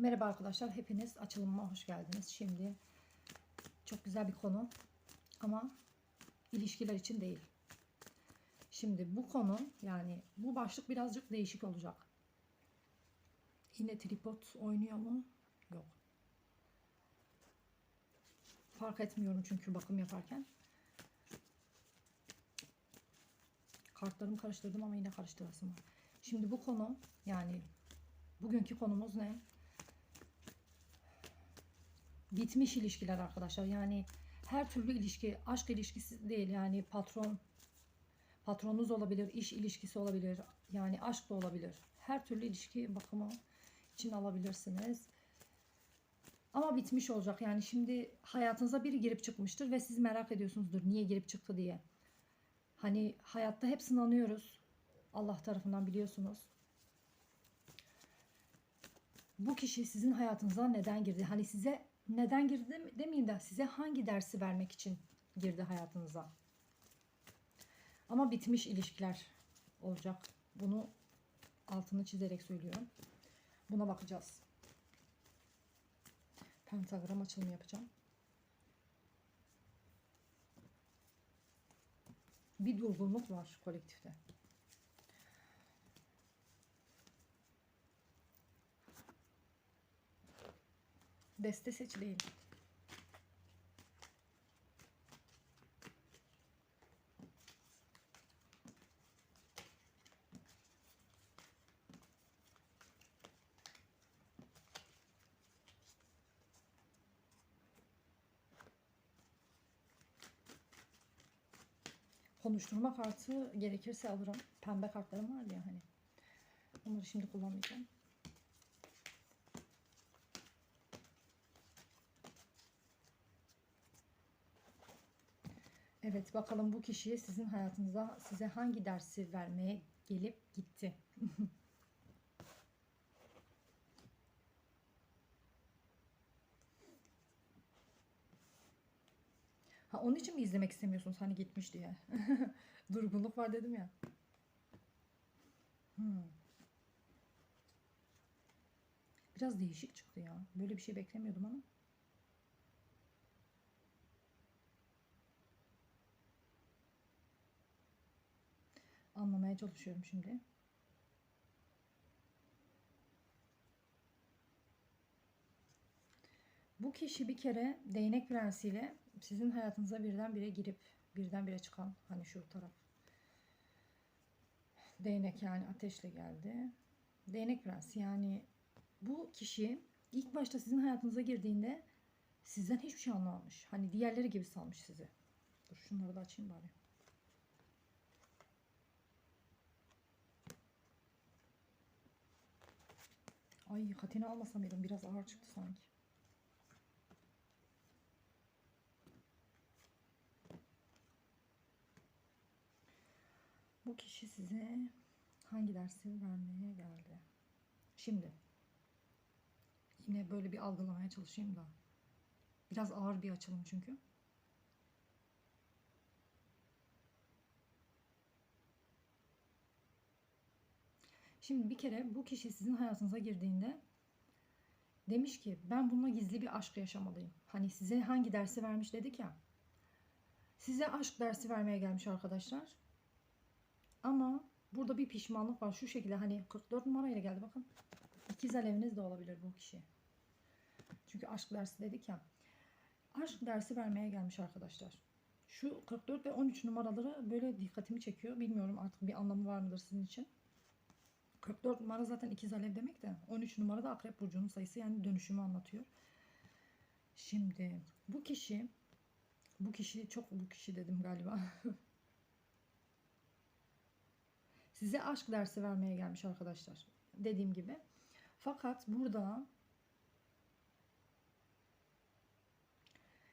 Merhaba arkadaşlar, hepiniz açılımıma hoş geldiniz. Şimdi çok güzel bir konu ama ilişkiler için değil. Şimdi bu konu yani bu başlık birazcık değişik olacak. Yine tripod oynuyor mu? Yok. Fark etmiyorum çünkü bakım yaparken. Kartlarımı karıştırdım ama yine karıştırasım var. Şimdi bu konu yani bugünkü konumuz ne? Bitmiş ilişkiler arkadaşlar. Yani her türlü ilişki, aşk ilişkisi değil yani patron patronunuz olabilir, iş ilişkisi olabilir. Yani aşk da olabilir. Her türlü ilişki bakımı için alabilirsiniz. Ama bitmiş olacak. Yani şimdi hayatınıza biri girip çıkmıştır ve siz merak ediyorsunuzdur niye girip çıktı diye. Hani hayatta hep sınanıyoruz. Allah tarafından biliyorsunuz. Bu kişi sizin hayatınıza neden girdi? Hani size neden girdi demeyeyim de size hangi dersi vermek için girdi hayatınıza. Ama bitmiş ilişkiler olacak. Bunu altını çizerek söylüyorum. Buna bakacağız. Pentagram açılımı yapacağım. Bir durgunluk var kolektifte. Deste seç değil. Konuşturma kartı gerekirse alırım. Pembe kartlarım var ya hani. Onları şimdi kullanmayacağım. Evet bakalım bu kişi sizin hayatınıza size hangi dersi vermeye gelip gitti. ha onun için mi izlemek istemiyorsunuz hani gitmiş diye? Durgunluk var dedim ya. Hmm. Biraz değişik çıktı ya. Böyle bir şey beklemiyordum ama. Anlamaya çalışıyorum şimdi. Bu kişi bir kere değnek prensiyle sizin hayatınıza birdenbire girip birdenbire çıkan hani şu taraf. Değnek yani ateşle geldi. Değnek prensi yani bu kişi ilk başta sizin hayatınıza girdiğinde sizden hiçbir şey anlamamış. Hani diğerleri gibi salmış sizi. Dur şunları da açayım bari. Ay katini almasam mıydım? Biraz ağır çıktı sanki. Bu kişi size hangi dersi vermeye geldi? Şimdi yine böyle bir algılamaya çalışayım da. Biraz ağır bir açılım çünkü. Şimdi bir kere bu kişi sizin hayatınıza girdiğinde demiş ki ben bununla gizli bir aşk yaşamalıyım. Hani size hangi dersi vermiş dedik ya. Size aşk dersi vermeye gelmiş arkadaşlar. Ama burada bir pişmanlık var. Şu şekilde hani 44 numarayla geldi bakın. İkiz aleviniz de olabilir bu kişi. Çünkü aşk dersi dedik ya. Aşk dersi vermeye gelmiş arkadaşlar. Şu 44 ve 13 numaraları böyle dikkatimi çekiyor. Bilmiyorum artık bir anlamı var mıdır sizin için. 44 numara zaten ikiz alev demek de 13 numara da akrep burcunun sayısı yani dönüşümü anlatıyor. Şimdi bu kişi bu kişi çok bu kişi dedim galiba. Size aşk dersi vermeye gelmiş arkadaşlar. Dediğim gibi. Fakat burada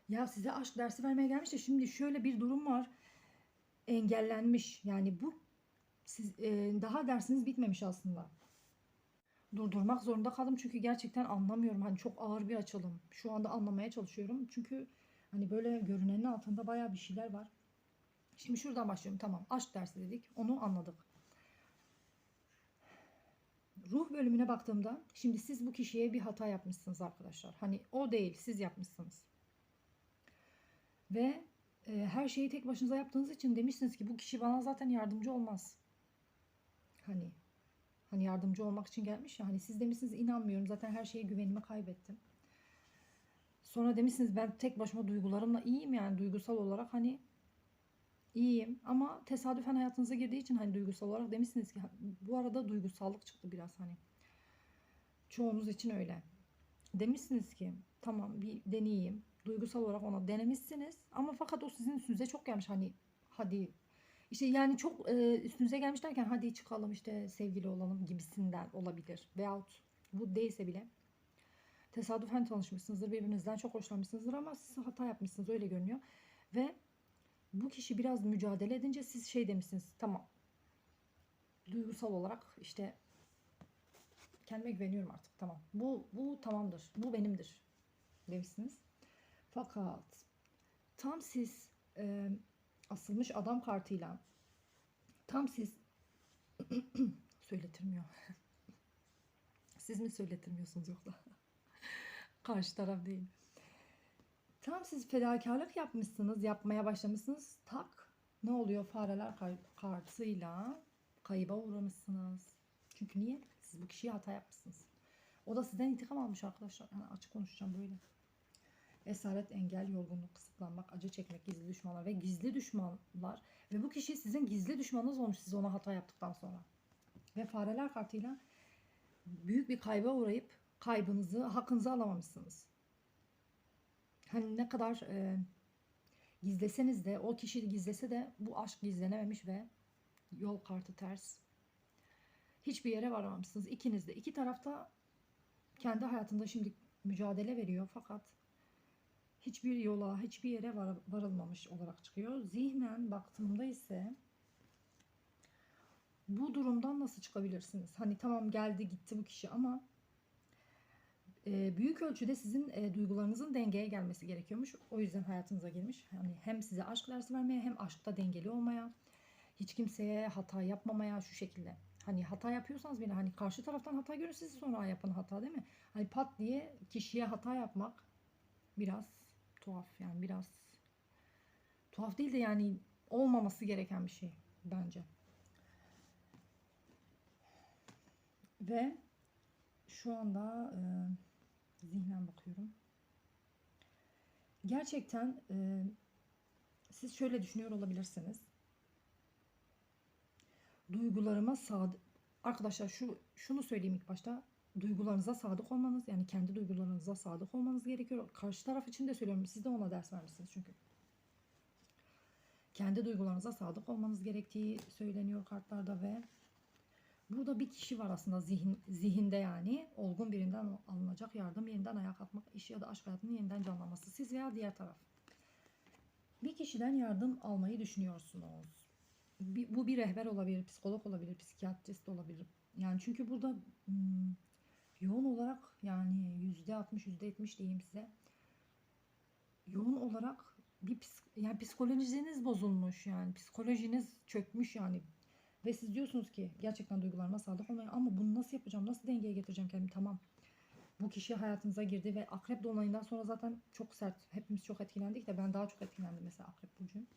ya size aşk dersi vermeye gelmiş de şimdi şöyle bir durum var. Engellenmiş. Yani bu siz e, daha dersiniz bitmemiş aslında. Durdurmak zorunda kaldım çünkü gerçekten anlamıyorum. Hani çok ağır bir açılım. Şu anda anlamaya çalışıyorum. Çünkü hani böyle görünenin altında baya bir şeyler var. Şimdi şuradan başlıyorum. Tamam. Aşk dersi dedik. Onu anladık. ruh bölümüne baktığımda şimdi siz bu kişiye bir hata yapmışsınız arkadaşlar. Hani o değil siz yapmışsınız. Ve e, her şeyi tek başınıza yaptığınız için demişsiniz ki bu kişi bana zaten yardımcı olmaz. Hani hani yardımcı olmak için gelmiş ya hani siz demişsiniz inanmıyorum zaten her şeye güvenimi kaybettim. Sonra demişsiniz ben tek başıma duygularımla iyiyim yani duygusal olarak hani iyiyim ama tesadüfen hayatınıza girdiği için hani duygusal olarak demişsiniz ki bu arada duygusallık çıktı biraz hani. Çoğunuz için öyle. Demişsiniz ki tamam bir deneyeyim. Duygusal olarak ona denemişsiniz ama fakat o sizin üstünüze çok gelmiş hani hadi işte yani çok e, üstünüze gelmiş derken hadi çıkalım işte sevgili olalım gibisinden olabilir. Veyahut bu değilse bile tesadüfen tanışmışsınızdır birbirinizden çok hoşlanmışsınızdır ama siz hata yapmışsınız öyle görünüyor. Ve bu kişi biraz mücadele edince siz şey demişsiniz tamam duygusal olarak işte kendime güveniyorum artık tamam bu bu tamamdır bu benimdir demişsiniz. Fakat tam siz e, asılmış adam kartıyla tam siz söyletirmiyor. siz mi söyletirmiyorsunuz yoksa? Karşı taraf değil. Tam siz fedakarlık yapmışsınız, yapmaya başlamışsınız. Tak ne oluyor fareler kay- kartıyla kayıba uğramışsınız. Çünkü niye? Siz bu kişiye hata yapmışsınız. O da sizden intikam almış arkadaşlar. Yani açık konuşacağım böyle. Esaret, engel, yorgunluk, kısıtlanmak, acı çekmek, gizli düşmanlar ve gizli düşmanlar ve bu kişi sizin gizli düşmanınız olmuş siz ona hata yaptıktan sonra. Ve fareler kartıyla büyük bir kayba uğrayıp kaybınızı, hakkınızı alamamışsınız. Hani ne kadar e, gizleseniz de o kişi gizlese de bu aşk gizlenememiş ve yol kartı ters. Hiçbir yere varamamışsınız. İkiniz de. iki tarafta kendi hayatında şimdi mücadele veriyor fakat hiçbir yola, hiçbir yere var, varılmamış olarak çıkıyor. Zihnen baktığımda ise bu durumdan nasıl çıkabilirsiniz? Hani tamam geldi gitti bu kişi ama e, büyük ölçüde sizin e, duygularınızın dengeye gelmesi gerekiyormuş. O yüzden hayatınıza girmiş. Yani hem size aşk dersi vermeye hem aşkta dengeli olmaya, hiç kimseye hata yapmamaya şu şekilde. Hani hata yapıyorsanız bile hani karşı taraftan hata görün siz sonra yapın hata değil mi? Hani pat diye kişiye hata yapmak biraz tuhaf yani biraz tuhaf değil de yani olmaması gereken bir şey bence. Ve şu anda e, zihnen bakıyorum. Gerçekten e, siz şöyle düşünüyor olabilirsiniz. Duygularıma sadık arkadaşlar şu şunu söyleyeyim ilk başta duygularınıza sadık olmanız yani kendi duygularınıza sadık olmanız gerekiyor. Karşı taraf için de söylüyorum. Siz de ona ders vermişsiniz çünkü. Kendi duygularınıza sadık olmanız gerektiği söyleniyor kartlarda ve burada bir kişi var aslında zihin, zihinde yani olgun birinden alınacak yardım, yeniden ayağa kalkmak, iş ya da aşk hayatının yeniden canlanması. Siz veya diğer taraf. Bir kişiden yardım almayı düşünüyorsunuz. Bu bir rehber olabilir, psikolog olabilir, psikiyatrist olabilir. Yani çünkü burada hmm, yoğun olarak yani yüzde altmış yüzde yetmiş diyeyim size. Yoğun olarak bir yani psikolojiniz bozulmuş yani psikolojiniz çökmüş yani. Ve siz diyorsunuz ki gerçekten duygularıma sadık olmayı ama bunu nasıl yapacağım nasıl dengeye getireceğim kendimi? Tamam. Bu kişi hayatınıza girdi ve akrep dolunayından sonra zaten çok sert hepimiz çok etkilendik de ben daha çok etkilendim mesela akrep burcuyum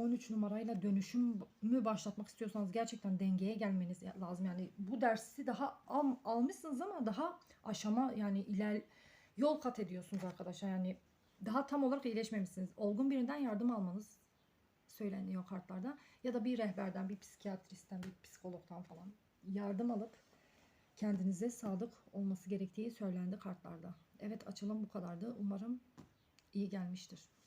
13 numarayla dönüşüm mü başlatmak istiyorsanız gerçekten dengeye gelmeniz lazım. Yani bu dersi daha al, almışsınız ama daha aşama yani iler yol kat ediyorsunuz arkadaşlar. Yani daha tam olarak iyileşmemişsiniz. Olgun birinden yardım almanız söyleniyor kartlarda ya da bir rehberden, bir psikiyatristten, bir psikologdan falan yardım alıp kendinize sadık olması gerektiği söylendi kartlarda. Evet açılım bu kadardı. Umarım iyi gelmiştir.